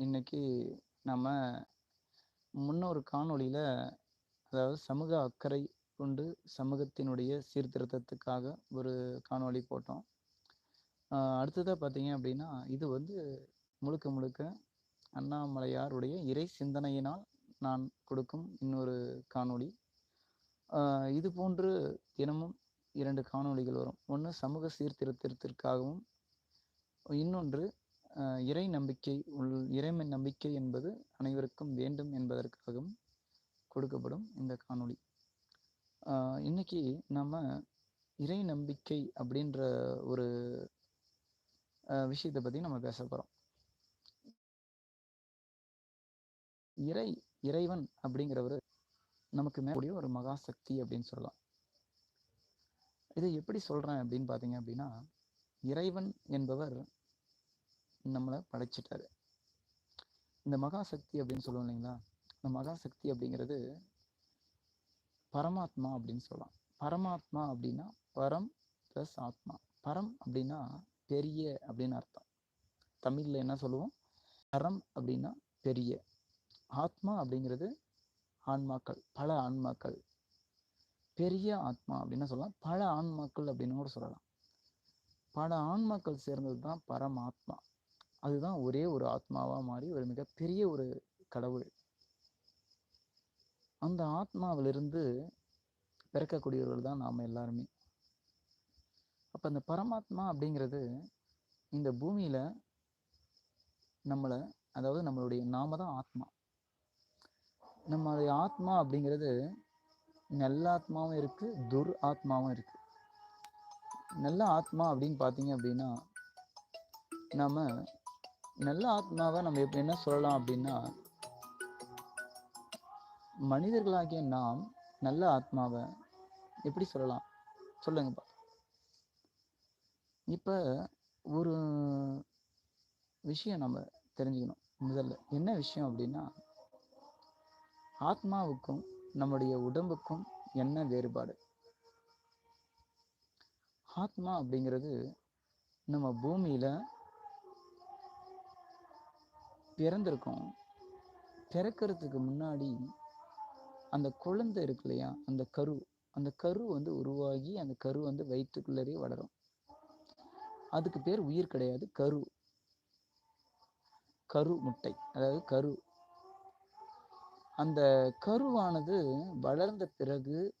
இன்னைக்கு நம்ம முன்னொரு காணொளியில் அதாவது சமூக அக்கறை கொண்டு சமூகத்தினுடைய சீர்திருத்தத்துக்காக ஒரு காணொளி போட்டோம். அடுத்ததாக பார்த்தீங்க அப்படின்னா இது வந்து முழுக்க முழுக்க அண்ணாமலையாருடைய இறை சிந்தனையினால் நான் கொடுக்கும் இன்னொரு காணொளி. இது போன்று தினமும் இரண்டு காணொளிகள் வரும். ஒன்று சமூக சீர்திருத்தத்திற்காகவும் இன்னொன்று இறை நம்பிக்கை உள் இறைமை நம்பிக்கை என்பது அனைவருக்கும் வேண்டும் என்பதற்காகவும் கொடுக்கப்படும் இந்த காணொளி. இன்னைக்கு நம்ம இறை நம்பிக்கை அப்படின்ற ஒரு விஷயத்தை பத்தி நம்ம பேச போறோம். இறை இறைவன் அப்படிங்கிறவர் நமக்கு மேக்கூடிய ஒரு மகா சக்தி அப்படின்னு சொல்லலாம். இதை எப்படி சொல்றேன் அப்படின்னு பார்த்தீங்க அப்படின்னா இறைவன் என்பவர் நம்மளை படைச்சிட்டாரு. இந்த மகா சக்தி அப்படின்னு சொல்லுவோம் இல்லைங்களா? இந்த மகா சக்தி அப்படிங்கிறது பரமாத்மா அப்படின்னு சொல்லலாம். பரமாத்மா அப்படின்னா பரம் ப்ளஸ் ஆத்மா. பரம் அப்படின்னா பெரிய அப்படின்னு அர்த்தம். தமிழ்ல என்ன சொல்லுவோம்? பரம் அப்படின்னா பெரிய. ஆத்மா அப்படிங்கிறது ஆன்மாக்கள் பல ஆன்மாக்கள். பெரிய ஆத்மா அப்படின்னு சொல்லலாம். பல ஆன்மாக்கள் அப்படின்னு கூட சொல்லலாம். பல ஆன்மாக்கள் சேர்ந்தது தான் பரமாத்மா. அதுதான் ஒரே ஒரு ஆத்மாவாக மாறி ஒரு மிகப்பெரிய ஒரு கடவுள். அந்த ஆத்மாவிலிருந்து பிறக்கக்கூடியவர்கள் தான் நாம் எல்லாருமே. அப்போ அந்த பரமாத்மா அப்படிங்கிறது இந்த பூமியில் நம்மளை அதாவது நம்மளுடைய நாம தான் ஆத்மா. நம்மளுடைய ஆத்மா அப்படிங்கிறது நல்ல ஆத்மாவும் இருக்குது துர் ஆத்மாவும் இருக்குது நல்ல ஆத்மா அப்படின்னு பார்த்தீங்க அப்படின்னா நம்ம நல்ல ஆத்மாவை நம்ம எப்படி என்ன சொல்லலாம் அப்படின்னா மனிதர்களாகிய நாம் நல்ல ஆத்மாவை எப்படி சொல்லலாம்? சொல்லுங்கப்பா இப்போ ஒரு விஷயம் நம்ம தெரிஞ்சுக்கணும் முதல்ல. என்ன விஷயம் அப்படின்னா ஆத்மாவுக்கும் நம்முடைய உடம்புக்கும் என்ன வேறுபாடு? ஆத்மா அப்படிங்கிறது நம்ம பூமியில பிறந்திருக்கோம். பிறக்கிறதுக்கு முன்னாடி அந்த குழந்தை இருக்கு இல்லையா? அந்த கரு. அந்த கரு வந்து உருவாகி அந்த கரு வந்து வயிற்றுக்குள்ளரே வளரும். அதுக்கு பேர் உயிர் கிடையாது கரு. கரு முட்டை. அதாவது கரு. அந்த கருவானது வளர்ந்த பிறகு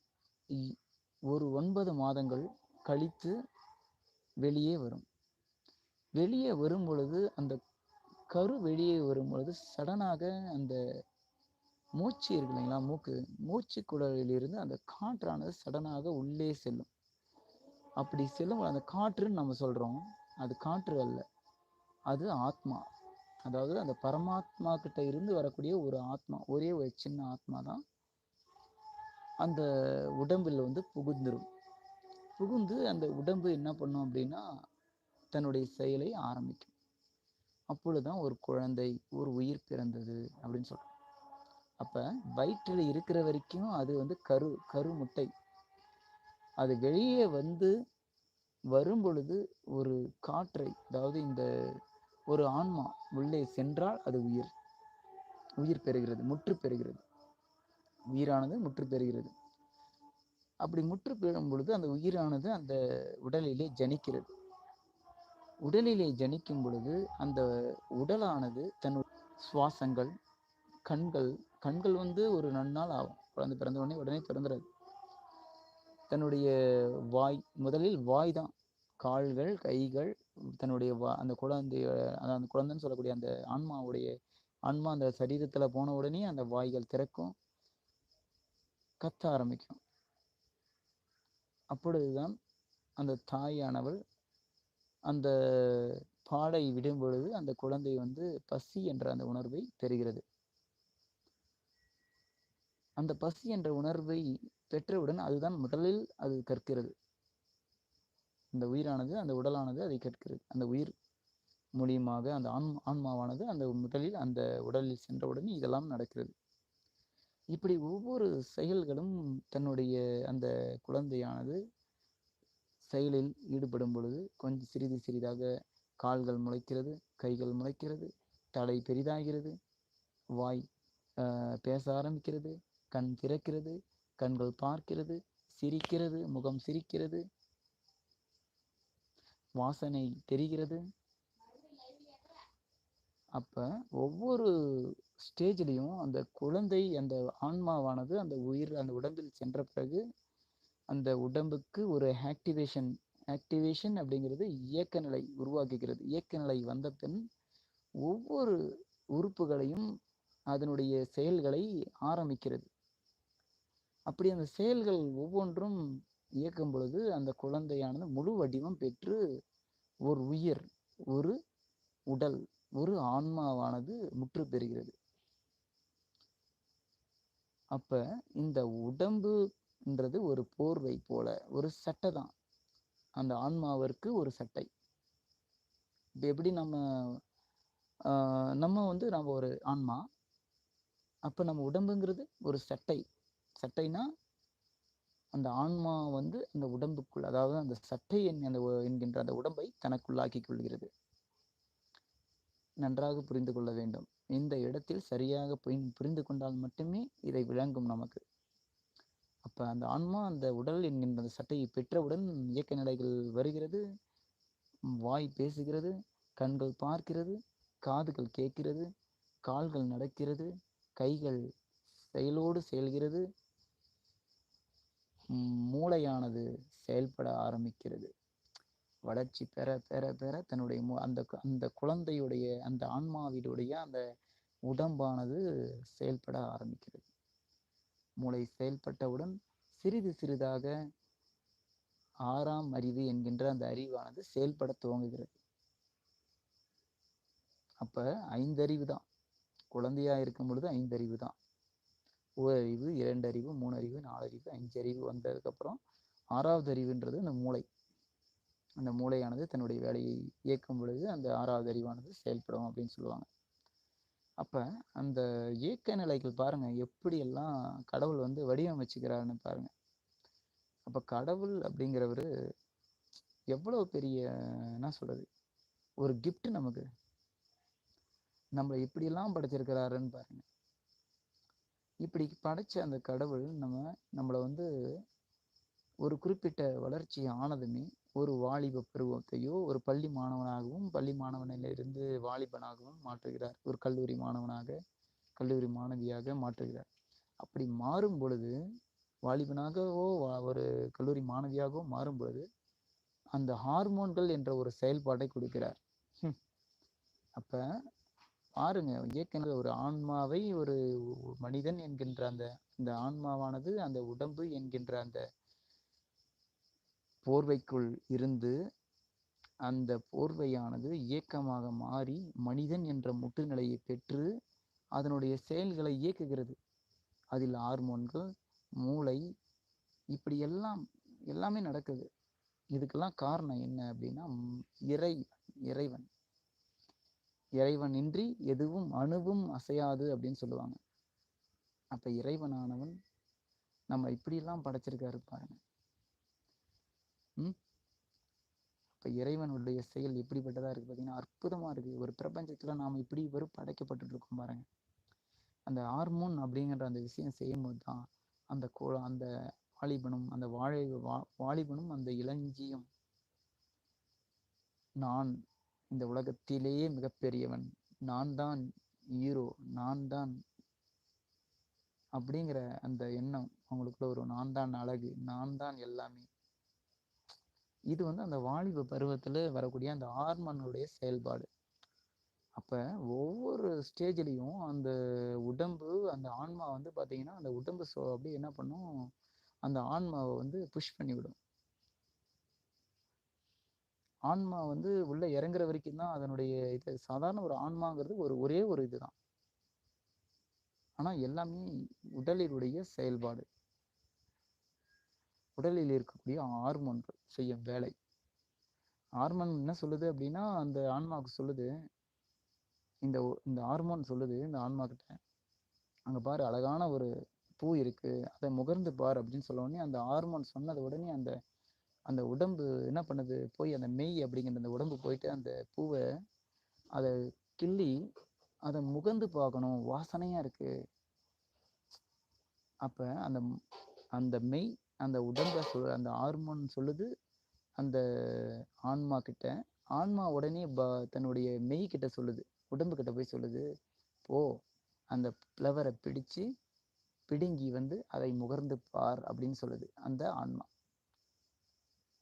ஒரு ஒன்பது மாதங்கள் கழித்து வெளியே வரும். வெளியே வரும் பொழுது அந்த கரு வெளியே வரும் பொழுது சடனாக அந்த மூச்சு இருக்கு இல்லைங்களா மூக்கு மூச்சு குழலிலிருந்து அந்த காற்றானது சடனாக உள்ளே செல்லும். அப்படி செல்லும் அந்த காற்றுன்னு நம்ம சொல்கிறோம் அது காற்று அல்ல அது ஆத்மா. அதாவது அந்த பரமாத்மா கிட்ட இருந்து வரக்கூடிய ஒரு ஆத்மா ஒரே ஒரு சின்ன ஆத்மா தான் அந்த உடம்பில் வந்து புகுந்துடும் புகுந்து அந்த உடம்பு என்ன பண்ணும் அப்படின்னா தன்னுடைய செயலை ஆரம்பிக்கும். அப்பொழுதுதான் ஒரு குழந்தை ஒரு உயிர் பிறந்தது அப்படின்னு சொல்றோம். அப்ப வயிற்றில் இருக்கிற வரைக்கும் அது வந்து கரு கரு முட்டை அது வெளியே வந்து வரும் பொழுது ஒரு காற்றை அதாவது இந்த ஒரு ஆன்மா உள்ளே சென்றால் அது உயிர். உயிர் பெறுகிறது முற்று பெறுகிறது. உயிரானது முற்று பெறுகிறது. அப்படி முற்று பெறும் பொழுது அந்த உயிரானது அந்த உடலிலே ஜனிக்கிறது. உடலிலே ஜனிக்கும் பொழுது அந்த உடலானது தன்னுடைய சுவாசங்கள் கண்கள் கண்கள் வந்து ஒரு நன்னாள் ஆகும். குழந்தை பிறந்த உடனே உடனே பிறந்துடாது தன்னுடைய வாய் முதலில் வாய் தான். கால்கள் கைகள் தன்னுடைய வா அந்த குழந்தைய அந்த குழந்தைன்னு சொல்லக்கூடிய அந்த ஆன்மாவுடைய ஆன்மா அந்த சரீரத்தில் போன உடனே அந்த வாய்கள் திறக்கும். கத்த ஆரம்பிக்கும். அப்பொழுதுதான் அந்த தாயானவள் அந்த பாலை விடும் பொழுது அந்த குழந்தை வந்து பசி என்ற அந்த உணர்வை பெறுகிறது. அந்த பசி என்ற உணர்வை பெற்றவுடன் அதுதான் முதலில் அது கற்கிறது. அந்த உயிரானது அந்த உடலானது அதை கற்கிறது. அந்த உயிர் மூலியமாக அந்த ஆன்மா ஆன்மாவானது அந்த முதலில் அந்த உடலில் சென்றவுடனே இதெல்லாம் நடக்கிறது. இப்படி ஒவ்வொரு செயல்களும் தன்னுடைய அந்த குழந்தையானது செயலில் ஈடுபடும் பொழுது கொஞ்சம் சிறிது சிறிதாக கால்கள் முளைக்கிறது கைகள் முளைக்கிறது தலை பெரிதாகிறது வாய் பேச ஆரம்பிக்கிறது கண் திறக்கிறது கண்கள் பார்க்கிறது சிரிக்கிறது முகம் சிரிக்கிறது வாசனை தெரிகிறது. அப்போ ஒவ்வொரு ஸ்டேஜ்லேயும் அந்த குழந்தை அந்த ஆன்மாவானது அந்த உயிர் அந்த உடம்பில் சென்ற பிறகு அந்த உடம்புக்கு ஒரு ஆக்டிவேஷன் ஆக்டிவேஷன் அப்படிங்கிறது இயக்க நிலை உருவாக்குகிறது. இயக்க நிலை வந்த பின் ஒவ்வொரு உறுப்புகளையும் அதனுடைய செயல்களை ஆரம்பிக்கிறது. அப்படி அந்த செயல்கள் ஒவ்வொன்றும் இயக்கும் பொழுது அந்த குழந்தையானது முழு வடிவம் பெற்று ஒரு உயிர் ஒரு உடல் ஒரு ஆன்மாவானது முற்று பெறுகிறது. அப்ப இந்த என்றது ஒரு போர்வை போல ஒரு சட்டை தான். அந்த ஆன்மாவிற்கு ஒரு சட்டை. இப்போ எப்படி நம்ம நம்ம வந்து நம்ம ஒரு ஆன்மா அப்போ நம்ம உடம்புங்கிறது ஒரு சட்டை. சட்டைனா அந்த ஆன்மா வந்து அந்த உடம்புக்குள் அதாவது அந்த சட்டை என் அந்த என்கின்ற அந்த உடம்பை தனக்குள்ளாக்கிக் கொள்கிறது. நன்றாக புரிந்து கொள்ள வேண்டும். இந்த இடத்தில் சரியாக புரிந்து கொண்டால் மட்டுமே இதை விளங்கும் நமக்கு. அப்போ அந்த ஆன்மா அந்த உடல் என்கின்ற அந்த சட்டையை பெற்றவுடன் இயக்க நிலைகள் வருகிறது. வாய் பேசுகிறது கண்கள் பார்க்கிறது காதுகள் கேட்கிறது கால்கள் நடக்கிறது கைகள் செயலோடு செயல்கிறது. மூளையானது செயல்பட ஆரம்பிக்கிறது. வளர்ச்சி பெற பெற பெற தன்னுடைய மு- அந்த அந்த குழந்தையுடைய அந்த ஆன்மாவினுடைய அந்த உடம்பானது செயல்பட ஆரம்பிக்கிறது. மூளை செயல்பட்டவுடன் சிறிது சிறிதாக ஆறாம் அறிவு என்கின்ற அந்த அறிவானது செயல்பட துவங்குகிறது. அப்ப ஐந்தறிவு தான். குழந்தையா இருக்கும் பொழுது ஐந்தறிவு தான். ஓரறிவு இரண்டறிவு மூணறிவு நாலறிவு அஞ்சறிவு வந்ததுக்கு அப்புறம் ஆறாவது அறிவுன்றது அந்த மூளை. அந்த மூளையானது தன்னுடைய வேலையை இயக்கும் பொழுது அந்த ஆறாவது அறிவானது செயல்படும் அப்படின்னு சொல்லுவாங்க. அப்போ அந்த இயக்க நிலைகள் பாருங்கள் எப்படியெல்லாம் கடவுள் வந்து வடிவமைச்சுக்கிறாருன்னு பாருங்கள் அப்போ கடவுள் அப்படிங்கிறவர் எவ்வளவு பெரிய என்ன சொல்கிறது ஒரு கிஃப்ட் நமக்கு. நம்மளை இப்படியெல்லாம் படைச்சிருக்கிறாருன்னு பாருங்கள் இப்படி படைச்ச அந்த கடவுள் நம்ம நம்மளை வந்து ஒரு குறிப்பிட்ட வளர்ச்சி ஆனதுமே ஒரு வாலிப பருவத்தையோ ஒரு பள்ளி மாணவனாகவும் பள்ளி மாணவனிலிருந்து வாலிபனாகவும் மாற்றுகிறார். ஒரு கல்லூரி மாணவனாக கல்லூரி மாணவியாக மாற்றுகிறார். அப்படி மாறும் பொழுது வாலிபனாகவோ வா- ஒரு கல்லூரி மாணவியாகவோ மாறும் பொழுது அந்த ஹார்மோன்கள் என்ற ஒரு செயல்பாட்டை கொடுக்கிறார். அப்ப பாருங்க ஏற்கனவே ஒரு ஆன்மாவை ஒரு மனிதன் என்கின்ற அந்த இந்த ஆன்மாவானது அந்த உடம்பு என்கின்ற அந்த போர்வைக்குள் இருந்து அந்த போர்வையானது இயக்கமாக மாறி மனிதன் என்ற முற்றுநிலையை பெற்று அதனுடைய செயல்களை இயக்குகிறது. அதில் ஹார்மோன்கள் மூளை இப்படி எல்லாம் எல்லாமே நடக்குது. இதுக்கெல்லாம் காரணம் என்ன அப்படின்னா இறை இறைவன். இறைவன் இன்றி எதுவும் அணுவும் அசையாது அப்படின்னு சொல்லுவாங்க. அப்போ இறைவனானவன் நம்ம இப்படியெல்லாம் படைச்சிருக்காரு பாருங்க. இப்ப இறைவனுடைய செயல் எப்படிப்பட்டதா இருக்கு பார்த்தீங்கன்னா அற்புதமா இருக்கு. ஒரு பிரபஞ்சத்துல நாம இப்படி ஒரு படைக்கப்பட்டுட்டு இருக்கோம் பாருங்க. அந்த ஹார்மோன் அப்படிங்கிற அந்த விஷயம் செய்யும்போது தான் அந்த கோ அந்த வாலிபனும் அந்த வாழை வா- வாலிபனும் அந்த இளஞ்சியும் நான் இந்த உலகத்திலேயே மிகப்பெரியவன். நான் தான் ஹீரோ நான் தான் அப்படிங்கிற அந்த எண்ணம் அவங்களுக்குள்ள ஒரு நான் தான் அழகு நான் தான் எல்லாமே. இது வந்து அந்த வாலிப பருவத்தில் வரக்கூடிய அந்த ஹார்மோனுடைய செயல்பாடு. அப்போ ஒவ்வொரு ஸ்டேஜ்லேயும் அந்த உடம்பு அந்த ஆன்மா வந்து பார்த்தீங்கன்னா அந்த உடம்பு சோ அப்படியே என்ன பண்ணும்? அந்த ஆன்மாவை வந்து புஷ் பண்ணிவிடும். ஆன்மா வந்து உள்ளே இறங்குற வரைக்கும் தான் அதனுடைய இது. சாதாரண ஒரு ஆன்மாங்கிறது ஒரு ஒரே ஒரு இதுதான். ஆனால் எல்லாமே உடலினுடைய செயல்பாடு. உடலில் இருக்கக்கூடிய ஹார்மோன்கள் செய்யும் வேலை. ஹார்மோன் என்ன சொல்லுது அப்படின்னா அந்த ஆன்மாவுக்கு சொல்லுது இந்த இந்த ஹார்மோன் சொல்லுது இந்த ஆன்மா கிட்ட அங்கே பாரு அழகான ஒரு பூ இருக்கு அதை முகர்ந்து பார் அப்படின்னு சொல்ல உடனே அந்த ஹார்மோன் சொன்னது உடனே அந்த அந்த உடம்பு என்ன பண்ணுது? போய் அந்த மெய் அப்படிங்கிற அந்த உடம்பு போயிட்டு அந்த பூவை அதை கிள்ளி அதை முகந்து பார்க்கணும். வாசனையா இருக்கு. அப்ப அந்த அந்த மெய் அந்த உடம்ப சொல் அந்த ஹார்மோன் சொல்லுது அந்த ஆன்மா கிட்ட. ஆன்மா உடனே ப தன்னுடைய மெய் கிட்ட சொல்லுது. உடம்பு கிட்ட போய் சொல்லுது போ. அந்த ஃப்ளவரை பிடிச்சு பிடுங்கி வந்து அதை முகர்ந்து பார் அப்படின்னு சொல்லுது அந்த ஆன்மா.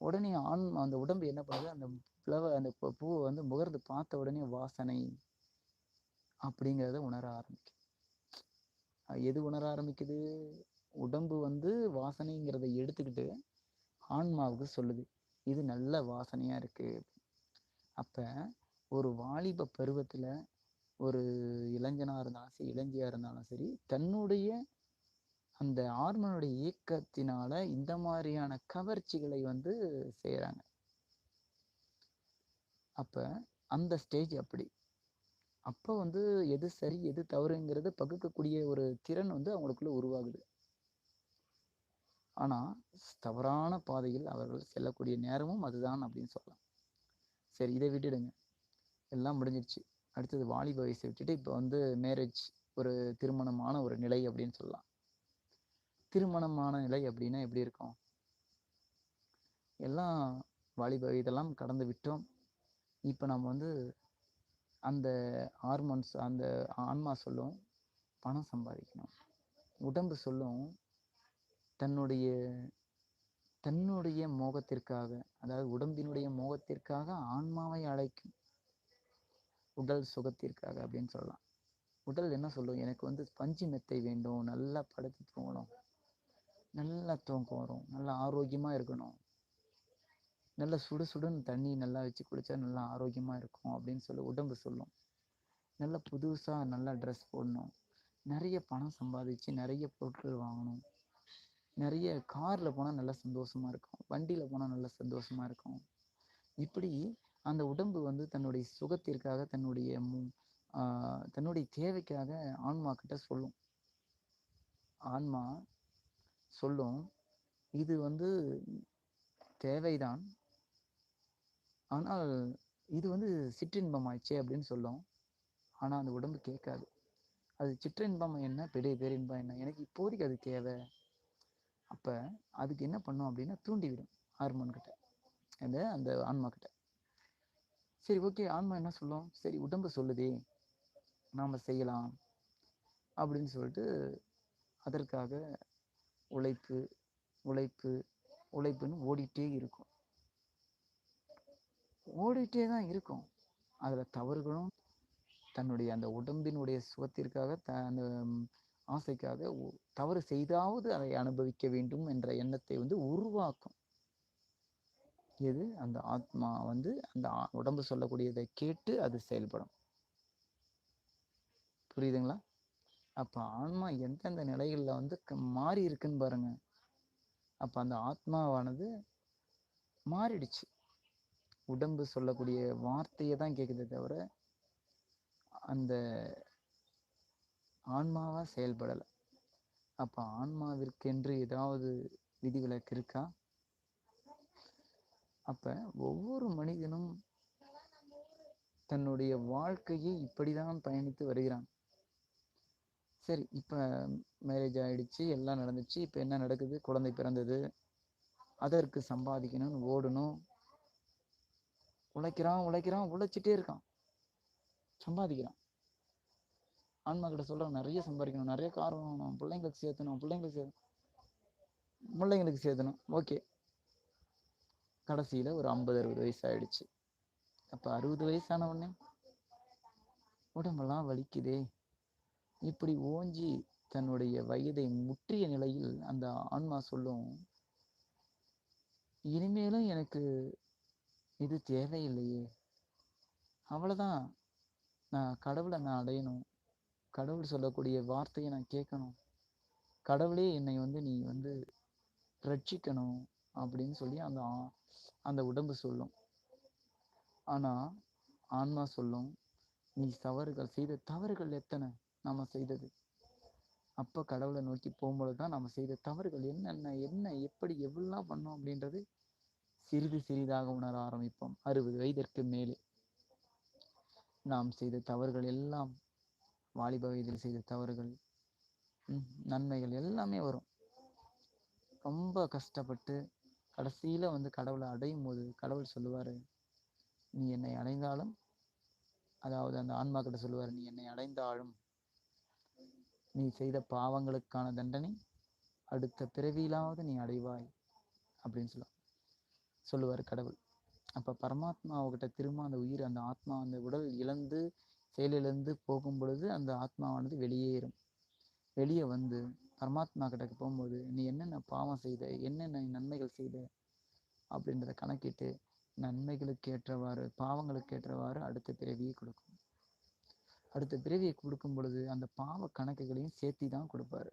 உடனே ஆன்மா அந்த உடம்பு என்ன பண்ணுது? அந்த ஃப்ளவர் அந்த பூவை வந்து முகர்ந்து பார்த்த உடனே வாசனை அப்படிங்கிறத உணர ஆரம்பிக்கும் எது உணர ஆரம்பிக்குது? உடம்பு வந்து வாசனைங்கிறத எடுத்துக்கிட்டு ஆன்மாவுக்கு சொல்லுது. இது நல்ல வாசனையாக இருக்குது அப்போ ஒரு வாலிப பருவத்தில் ஒரு இளைஞனாக இருந்தாலும் சரி இளைஞியாக இருந்தாலும் சரி தன்னுடைய அந்த ஹார்மோனுடைய இயக்கத்தினால இந்த மாதிரியான கவர்ச்சிகளை வந்து செய்கிறாங்க அப்போ அந்த ஸ்டேஜ் அப்படி. அப்போ வந்து எது சரி எது தவறுங்கிறது பகுக்கக்கூடிய ஒரு திறன் வந்து அவங்களுக்குள்ள உருவாகுது. ஆனால் தவறான பாதையில் அவர்கள் செல்லக்கூடிய நேரமும் அதுதான் அப்படின்னு சொல்லலாம். சரி இதை விட்டுடுங்க. எல்லாம் முடிஞ்சிருச்சு. அடுத்தது வாலிப வயசை விட்டுட்டு இப்போ வந்து மேரேஜ் ஒரு திருமணமான ஒரு நிலை அப்படின்னு சொல்லலாம். திருமணமான நிலை அப்படின்னா எப்படி இருக்கும்? எல்லாம் வாலிப இதெல்லாம் கடந்து விட்டோம். இப்போ நம்ம வந்து அந்த ஹார்மோன்ஸ் அந்த ஆன்மா சொல்லும் பணம் சம்பாதிக்கணும். உடம்பு சொல்லும் தன்னுடைய தன்னுடைய மோகத்திற்காக அதாவது உடம்பினுடைய மோகத்திற்காக ஆன்மாவை அழைக்கும் உடல் சுகத்திற்காக அப்படின்னு சொல்லலாம். உடல் என்ன சொல்லும்? எனக்கு வந்து பஞ்சு மெத்தை வேண்டும் நல்லா படுத்து தூங்கணும் நல்லா தூக்கம் வரும் நல்லா ஆரோக்கியமாக இருக்கணும். நல்லா சுடு சுடுன்னு தண்ணி நல்லா வச்சு குளித்தா நல்லா ஆரோக்கியமாக இருக்கும் அப்படின்னு சொல்லி உடம்பு சொல்லும். நல்லா புதுசாக நல்லா ட்ரெஸ் போடணும். நிறைய பணம் சம்பாதிச்சு நிறைய பொருட்கள் வாங்கணும். நிறைய காரில் போனால் நல்லா சந்தோஷமாக இருக்கும். வண்டியில் போனால் நல்லா சந்தோஷமாக இருக்கும். இப்படி அந்த உடம்பு வந்து தன்னுடைய சுகத்திற்காக தன்னுடைய மு- தன்னுடைய தேவைக்காக ஆன்மா கிட்ட சொல்லும். ஆன்மா சொல்லும் இது வந்து தேவைதான். ஆனால் இது வந்து சிற்றின்பம் ஆயிடுச்சே அப்படின்னு சொல்லும். ஆனால் அந்த உடம்பு கேட்காது. அது சிற்றின்பம் என்ன பெரிய பேரின்பம் என்ன? எனக்கு இப்போதைக்கு அது தேவை. அப்போ அதுக்கு என்ன பண்ணும் அப்படின்னா தூண்டிவிடும் ஹார்மோன் கிட்ட. அந்த அந்த ஆன்மா கிட்ட. சரி ஓகே ஆன்மா என்ன சொல்லும்? சரி உடம்பு சொல்லுதே. நாம் செய்யலாம் அப்படின்னு சொல்லிட்டு அதற்காக உழைப்பு உழைப்பு உழைப்புன்னு ஓடிட்டே இருக்கும். ஓடிட்டே தான் இருக்கும். அதில் தவறுகளும் தன்னுடைய அந்த உடம்பினுடைய சுகத்திற்காக த அந்த ஆசைக்காக தவறு செய்தாவது அதை அனுபவிக்க வேண்டும் என்ற எண்ணத்தை வந்து உருவாக்கும். எது? அந்த ஆத்மா வந்து அந்த ஆ- உடம்பு சொல்லக்கூடியதை கேட்டு அது செயல்படும். புரியுதுங்களா? அப்ப ஆன்மா எந்தெந்த நிலைகளில் வந்து க- மாறி இருக்குன்னு பாருங்க. அப்ப அந்த ஆத்மாவானது மாறிடுச்சு. உடம்பு சொல்லக்கூடிய வார்த்தையை தான் கேட்குதே தவிர அந்த ஆன்மாவாக செயல்படலை. அப்போ ஆன்மாவிற்கென்று ஏதாவது விதிவிலக்கு இருக்கா? அப்போ ஒவ்வொரு மனிதனும் தன்னுடைய வாழ்க்கையை இப்படி தான் பயணித்து வருகிறான். சரி இப்போ மேரேஜ் ஆகிடுச்சு எல்லாம் நடந்துச்சு இப்போ என்ன நடக்குது? குழந்தை பிறந்தது அதற்கு சம்பாதிக்கணும்னு ஓடணும். உழைக்கிறான் உழைக்கிறான் உழைச்சிட்டே இருக்கான். சம்பாதிக்கிறான். ஆன்மா கிட்ட நிறைய சம்பாதிக்கணும். நிறைய கார் வாங்கணும். பிள்ளைங்களுக்கு சேர்த்தணும். பிள்ளைங்களுக்கு சேர்த்து பிள்ளைங்களுக்கு சேர்த்தணும். ஓகே கடைசியில் ஒரு ஐம்பது அறுபது வயசு ஆயிடுச்சு. அப்போ அறுபது வயசான உடனே உடம்பெல்லாம் வலிக்குதே. இப்படி ஓஞ்சி தன்னுடைய வயதை முற்றிய நிலையில் அந்த ஆன்மா சொல்லும் இனிமேலும் எனக்கு இது தேவையில்லையே. அவ்வளோதான் நான் கடவுளை நான் அடையணும். கடவுள் சொல்லக்கூடிய வார்த்தையை நான் கேட்கணும். கடவுளே என்னை வந்து நீ வந்து ரட்சிக்கணும் அப்படின்னு சொல்லி அந்த ஆ- அந்த உடம்பு சொல்லும். ஆனால் ஆன்மா சொல்லும் நீ தவறுகள் செய்த தவறுகள் எத்தனை நாம செய்தது? அப்போ கடவுளை நோக்கி போகும்போது தான் நம்ம செய்த தவறுகள் என்னென்ன என்ன எப்படி எவ்வளோ பண்ணோம் அப்படின்றது சிறிது சிறிதாக உணர ஆரம்பிப்போம். அறுபது வயதிற்கு மேலே. நாம் செய்த தவறுகள் எல்லாம் வாலிப வயதில் செய்த தவறுகள் நன்மைகள் எல்லாமே வரும். ரொம்ப கஷ்டப்பட்டு கடைசியில வந்து கடவுளை அடையும் போது கடவுள் சொல்லுவாரு நீ என்னை அடைந்தாலும் அதாவது அந்த ஆன்மா கிட்ட சொல்லுவாரு நீ என்னை அடைந்தாலும் நீ செய்த பாவங்களுக்கான தண்டனை அடுத்த பிறவியிலாவது நீ அடைவாய் அப்படின்னு சொல்லுவார். சொல்லுவார் கடவுள். அப்ப பரமாத்மாவுக்கிட்ட திரும்ப அந்த உயிர் அந்த ஆத்மா அந்த உடல் இழந்து செயலிலிருந்து போகும் பொழுது அந்த ஆத்மாவானது வெளியேறும். வெளியே வந்து பரமாத்மா கிட்ட போகும்போது நீ என்னென்ன பாவம் செய்த என்னென்ன நன்மைகள் செய்த? அப்படின்றத கணக்கிட்டு நன்மைகளுக்கு ஏற்றவாறு பாவங்களுக்கு ஏற்றவாறு அடுத்த பிறவியை கொடுக்கும். அடுத்த பிறவியை கொடுக்கும் பொழுது அந்த பாவ கணக்குகளையும் சேர்த்தி தான் கொடுப்பாரு.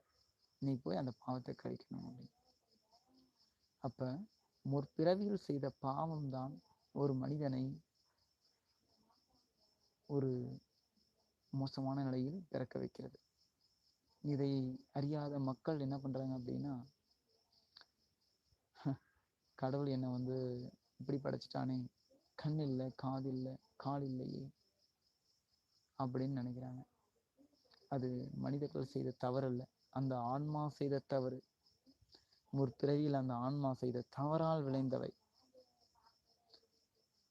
நீ போய் அந்த பாவத்தை கழிக்கணும் அப்படின்னு. அப்ப முற்பிறவியில் செய்த பாவம் தான் ஒரு மனிதனை ஒரு மோசமான நிலையில் பிறக்க வைக்கிறது. இதை அறியாத மக்கள் என்ன பண்றாங்க அப்படின்னா கடவுள் என்னை வந்து இப்படி படைச்சிட்டானே கண் இல்லை காது இல்லை கால் இல்லையே அப்படின்னு நினைக்கிறாங்க. அது மனிதர்கள் செய்த தவறு இல்லை அந்த ஆன்மா செய்த தவறு ஒரு பிறவியில் அந்த ஆன்மா செய்த தவறால் விளைந்தவை.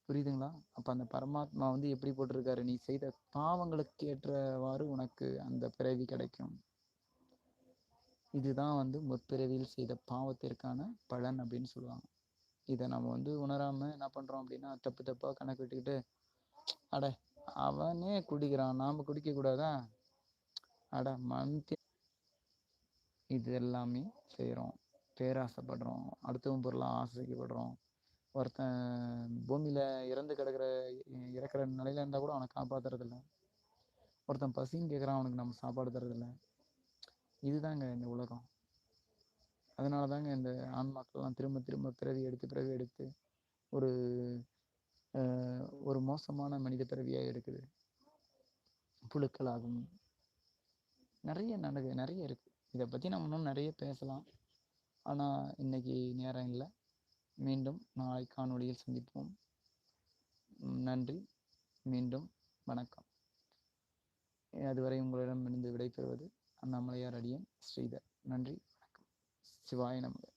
புரியுதுங்களா? அப்போ அந்த பரமாத்மா வந்து எப்படி போட்டிருக்காரு? நீ செய்த பாவங்களுக்கு ஏற்றவாறு உனக்கு அந்த பிறவி கிடைக்கும். இதுதான் வந்து முற்பிறவியில் செய்த பாவத்திற்கான பலன் அப்படின்னு சொல்லுவாங்க. இதை நம்ம வந்து உணராமல் என்ன பண்ணுறோம் அப்படின்னா தப்பு தப்பாக கணக்கு விட்டுக்கிட்டு அட அவனே குடிக்கிறான். நாம் குடிக்கக்கூடாதா? அட மண் இது எல்லாமே செய்கிறோம் பேராசைப்படுறோம். அடுத்தவன் பொருளாக ஆசைக்கப்படுறோம் ஒருத்தன் பூமியில் இறந்து கிடக்கிற இறக்குற நிலையில இருந்தால் கூட அவனை காப்பாற்றுறதில்ல ஒருத்தன் பசின்னு கேட்குறான் அவனுக்கு நம்ம சாப்பாடு தரதில்ல இதுதாங்க இந்த உலகம். அதனால தாங்க இந்த ஆன்மாக்கள்லாம் திரும்ப திரும்ப பிறவி எடுத்து பிறவி எடுத்து ஒரு ஒரு மோசமான மனித பிறவியாக எடுக்குது. புழுக்களாகும். நிறைய நடக்குது நிறைய இருக்குது இதை பற்றி நம்ம இன்னும் நிறைய பேசலாம். ஆனால் இன்னைக்கு நேரம் இல்லை. மீண்டும் நாளை காணொளியில் சந்திப்போம். நன்றி. மீண்டும் வணக்கம். அதுவரை உங்களிடமிருந்து விடைபெறுவது அண்ணாமலையார் அடியன் ஸ்ரீதர். நன்றி. வணக்கம். சிவாய நமக.